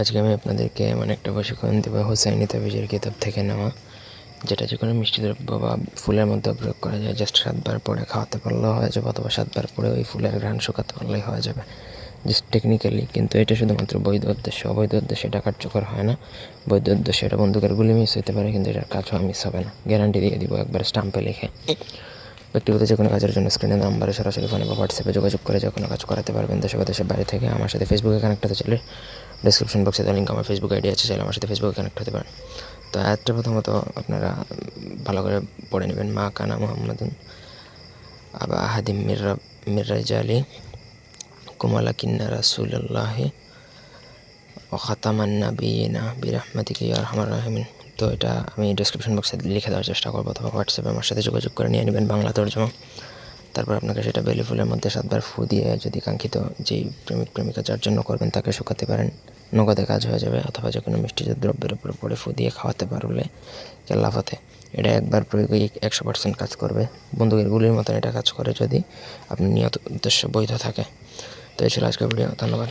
আজকে আমি আপনাদেরকে এমন একটা প্রশিক্ষণ দেবো, হুসাইনি তাবিজের কিতাব থেকে নেওয়া, যেটা যে কোনো মিষ্টি দ্রব্য বা ফুলের মধ্যে প্রয়োগ করা যায়। জাস্ট সাতবার পরে খাওয়াতে পারলেও হয়ে যাবে, অথবা সাতবার পরে ওই ফুলের ঘ্রাণ শুকাতে পারলেই হয়ে যাবে। জাস্ট টেকনিক্যালি কিন্তু এটা শুধুমাত্র বৈধ উদ্দেশ্য, অবৈধ উদ্দেশ্যে এটা কার্যকর হয় না। বৈধ উদ্দেশ্যে এটা বন্দুকের গুলি মিস হতে পারে, কিন্তু এটার কাজও মিস হবে না। গ্যারান্টি দিয়ে দিব একবার স্টাম্পে লিখে। ব্যক্তিগত যে কোনো কাজের জন্য স্ক্রিনে নাম্বারে সরাসরি ফোনে বা হোয়াটসঅ্যাপে যোগাযোগ করে যে কোনো কাজ করাতে পারবেন। দেশে বা দেশের বাইরে থেকে আমার সাথে ফেসবুকে কানেক্ট হতে চাইলে ডিসক্রিপশন বক্সে লিঙ্ক আমার ফেসবুক আইডি আছে, চাইলে আমার সাথে ফেসবুকে কানেক্ট হতে পারেন। তো অ্যাডটা প্রথমত আপনারা ভালো করে পড়ে নেবেন। মা কানা মোহাম্মদুন, আবা আহাদিম মির্রা মির্রাজালি কুমালা কিন্না রাসুল্লাহি ও খাতামান্না খাতামান নাবিনা বিরহমাতিকে আরহামার রাহমিন। তো এটা আমি ডিসক্রিপশন বক্সে লিখে দেওয়ার চেষ্টা করব, অথবা হোয়াটসঅ্যাপে আমার সাথে যোগাযোগ করে নিয়ে নেবেন বাংলা তর্জমা। তারপর আপনাকে সেটা বেলি ফুলের মধ্যে সাতবার ফু দিয়ে যদি কাঙ্ক্ষিত যেই প্রেমিক প্রেমিকা যার জন্য করবেন তাকে শুকাতে পারেন। নগদে কাজ হয়ে যাবে অথবা যে কোনো মিষ্টি দ্রব্যের উপরে পড়ে ফুদিয়ে খাওয়াতে পারলে কেল্লাফাতে এটা একবার প্রয়োগে একশো পার্সেন্ট কাজ করবে। বন্দুকের গুলির মতন এটা কাজ করে যদি আপনি নিয়ত উদ্দেশ্য বৈধ থাকে। তো এই ছিল আজকের ভিডিও। ধন্যবাদ।